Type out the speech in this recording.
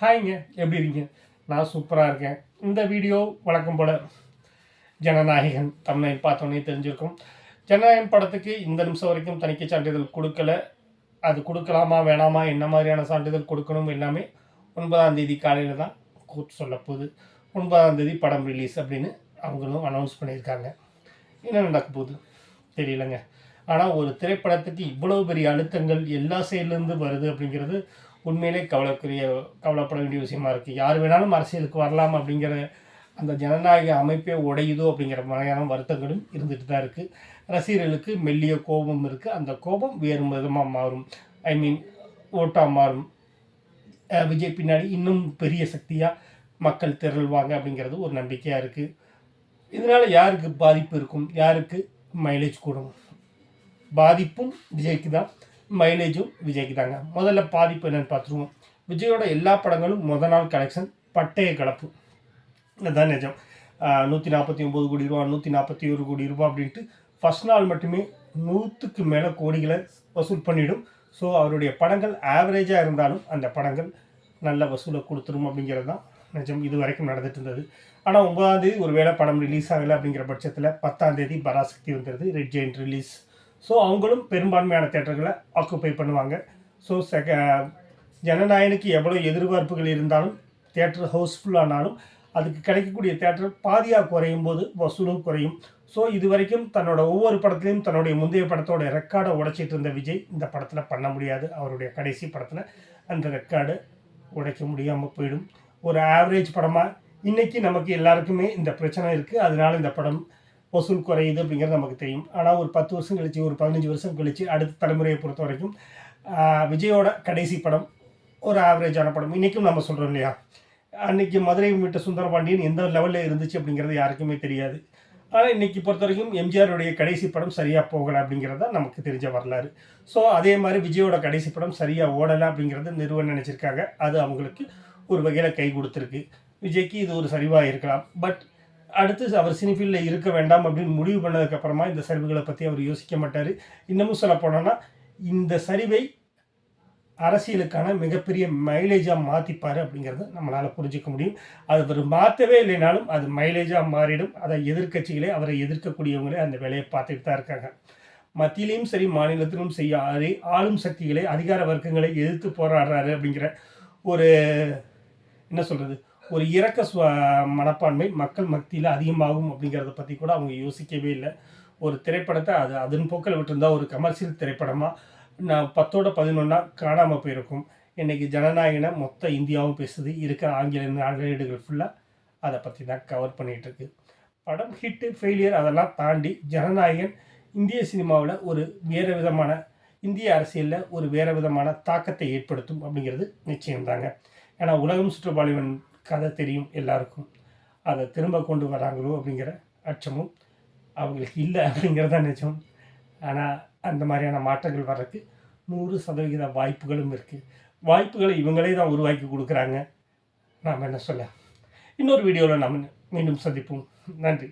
ஹாய்ங்க எப்படி இருக்கீங்க? நான் சூப்பராக இருக்கேன். இந்த வீடியோ வழக்கம் போல் ஜனநாயகன் தமிழை பார்த்தோன்னே தெரிஞ்சிருக்கும். ஜனநாயகன் படத்துக்கு இந்த நிமிஷம் வரைக்கும் தணிக்கை சான்றிதழ் கொடுக்கல. அது கொடுக்கலாமா வேணாமா என்ன மாதிரியான சான்றிதழ் கொடுக்கணும் எல்லாமே ஒன்பதாம் தேதி காலையில் தான் கோர்ட் சொல்லப்போகுது ஒன்பதாம் தேதி படம் ரிலீஸ் அப்படின்னு அவங்களும் அனௌன்ஸ் பண்ணியிருக்காங்க. என்ன நடக்க போகுது? தெரியலங்க. ஆனால் ஒரு திரைப்படத்துக்கு இவ்வளோ பெரிய அழுத்தங்கள் எல்லா சைட்லேருந்து வருது அப்படிங்கிறது உண்மையிலே கவலைக்குரிய கவலைப்பட வேண்டிய விஷயமா இருக்குது யார் வேணாலும் அரசியலுக்கு வரலாம் அப்படிங்கிற அந்த ஜனநாயக அமைப்பே உடையுதோ அப்படிங்கிற மாதிரியான வருத்தங்களும் இருந்துட்டு தான் இருக்குது ரசிகர்களுக்கு மெல்லிய கோபம் இருக்குது அந்த கோபம் வேறு விதமாக மாறும். ஐ மீன் ஓட்டாக மாறும். விஜய் பின்னாடி இன்னும் பெரிய சக்தியாக மக்கள் திரள்வாங்க அப்படிங்கிறது ஒரு நம்பிக்கையாக இருக்குது இதனால் யாருக்கு பாதிப்பு இருக்கும்? யாருக்கு? மைலேஜ் கூடும். பாதிப்பும் விஜய்க்கு தான். மைலேஜும் விஜய்க்கு தாங்க. முதல்ல பாதிப்பு என்னன்னு பார்த்துருவோம். விஜயோட எல்லா படங்களும் முத நாள் கலெக்ஷன் பட்டய கலப்பு. இதுதான் நிஜம். நூற்றி நாற்பத்தி ஒம்பது கோடி ரூபா நூற்றி நாற்பத்தி ஒரு கோடி ரூபா அப்படின்ட்டு ஃபஸ்ட் நாள் மட்டுமே நூற்றுக்கு மேலே கோடிகளை வசூல் பண்ணிடும். ஸோ அவருடைய படங்கள் ஆவரேஜாக இருந்தாலும் அந்த படங்கள் நல்ல வசூலை கொடுத்துரும் அப்படிங்கிறது தான் நிஜம். இது வரைக்கும் நடந்துட்டு இருந்தது. ஆனால் ஒன்பதாம் தேதி ஒரு வேளை படம் ரிலீஸ் ஆகலை அப்படிங்கிற பட்சத்தில் பத்தாம் தேதி பராசக்தி வந்துடுது ரெட் ஜெயின் ரிலீஸ் ஸோ அவங்களும் பெரும்பான்மையான தேட்டர்களை ஆக்குப்பை பண்ணுவாங்க. ஸோ செக ஜனநாயகனுக்கு எவ்வளோ எதிர்பார்ப்புகள் இருந்தாலும் தேட்டர் ஹவுஸ்ஃபுல்லானாலும் அதுக்கு கிடைக்கக்கூடிய தேட்டர் பாதியாக குறையும் போது வசூலும் குறையும். ஸோ இது வரைக்கும் தன்னோட ஒவ்வொரு படத்துலையும் தன்னுடைய முந்தைய படத்தோட ரெக்கார்டை உடைச்சிட்டு இருந்த விஜய் இந்த படத்தில் பண்ண முடியாது. அவருடைய கடைசி படத்தில் அந்த ரெக்கார்டு உடைக்க முடியாமல் போயிடும். ஒரு ஆவரேஜ் படமாக இன்றைக்கி நமக்கு எல்லாருக்குமே இந்த பிரச்சனை இருக்குது அதனால இந்த படம் வசூல் குறையுது அப்படிங்கிறது நமக்கு தெரியும். ஆனால் ஒரு பத்து வருஷம் கழிச்சு ஒரு பதினஞ்சு வருஷம் கழிச்சு அடுத்த தலைமுறையை பொறுத்த வரைக்கும் விஜயோட கடைசி படம் ஒரு ஆவரேஜான படம். இன்றைக்கும் நம்ம சொல்கிறோம் இல்லையா? அன்றைக்கி மதுரை மீட்ட சுந்தரபாண்டியன் எந்த லெவலில் இருந்துச்சு அப்படிங்கிறது யாருக்குமே தெரியாது. ஆனால் இன்றைக்கி பொறுத்த வரைக்கும் எம்ஜிஆருடைய கடைசி படம் சரியாக போகலை அப்படிங்கிறது தான் நமக்கு தெரிஞ்ச வரலாறு. ஸோ அதே மாதிரி விஜயோட கடைசி படம் சரியாக ஓடலை அப்படிங்கிறது நிறுவனம் நினச்சிருக்காங்க. அது அவங்களுக்கு ஒரு வகையில் கை கொடுத்துருக்கு. விஜய்க்கு இது ஒரு சரிவாக இருக்கலாம். பட் அடுத்து அவர் சினிஃபீல்டில் இருக்க வேண்டாம் அப்படின்னு முடிவு பண்ணதுக்கப்புறமா இந்த சரிவுகளை பற்றி அவர் யோசிக்க மாட்டார். இன்னமும் சொல்ல போனோன்னா இந்த சரிவை அரசியலுக்கான மிகப்பெரிய மைலேஜாக மாற்றிப்பார் அப்படிங்கிறத நம்மளால் புரிஞ்சுக்க முடியும். அது அவர் மாற்றவே இல்லைனாலும் அது மைலேஜாக மாறிடும். அதை எதிர்கட்சிகளே அவரை எதிர்க்கக்கூடியவங்களே அந்த வேலையை பார்த்துட்டு தான் இருக்காங்க. மத்தியிலையும் சரி மாநிலத்திலும் செய்ய ஆளும் சக்திகளை அதிகார வர்க்கங்களை எதிர்த்து போராடுறாரு அப்படிங்கிற ஒரு என்ன சொல்கிறது ஒரு இறக்க சுவ மனப்பான்மை மக்கள் மத்தியில் அதிகமாகும் அப்படிங்கிறத பற்றி கூட அவங்க யோசிக்கவே இல்லை. ஒரு திரைப்படத்தை அது அதன் போக்கில் விட்டுருந்தா ஒரு கமர்ஷியல் திரைப்படமாக நான் பத்தோட பதினொன்னா காணாமல் போயிருக்கும். இன்றைக்கி ஜனநாயகனை மொத்த இந்தியாவும் பேசுது இருக்கிற ஆங்கில நாளேடுகள் ஃபுல்லாக அதை பற்றி தான் கவர் பண்ணிகிட்ருக்கு படம் ஹிட்டு ஃபெயிலியர் அதெல்லாம் தாண்டி ஜனநாயகன் இந்திய சினிமாவில் ஒரு வேறு விதமான இந்திய அரசியலில் ஒரு வேறு விதமான தாக்கத்தை ஏற்படுத்தும் அப்படிங்கிறது நிச்சயம்தாங்க. ஏன்னா உலகம் சுற்றுப்பாலிவன் கதை தெரியும் எல்லாருக்கும். அதை திரும்ப கொண்டு வராங்களோ அப்படிங்கிற அச்சமும் அவங்களுக்கு இல்லை அப்படிங்கிறது தான் நிஜம். ஆனால் அந்த மாதிரியான மாற்றங்கள் வர்றதுக்கு நூறு சதவிகித வாய்ப்புகளும் இருக்குது வாய்ப்புகளை இவங்களே தான் உருவாக்கி கொடுக்குறாங்க. நாம் என்ன சொல்ல? இன்னொரு வீடியோவில் நாம் மீண்டும் சந்திப்போம். நன்றி.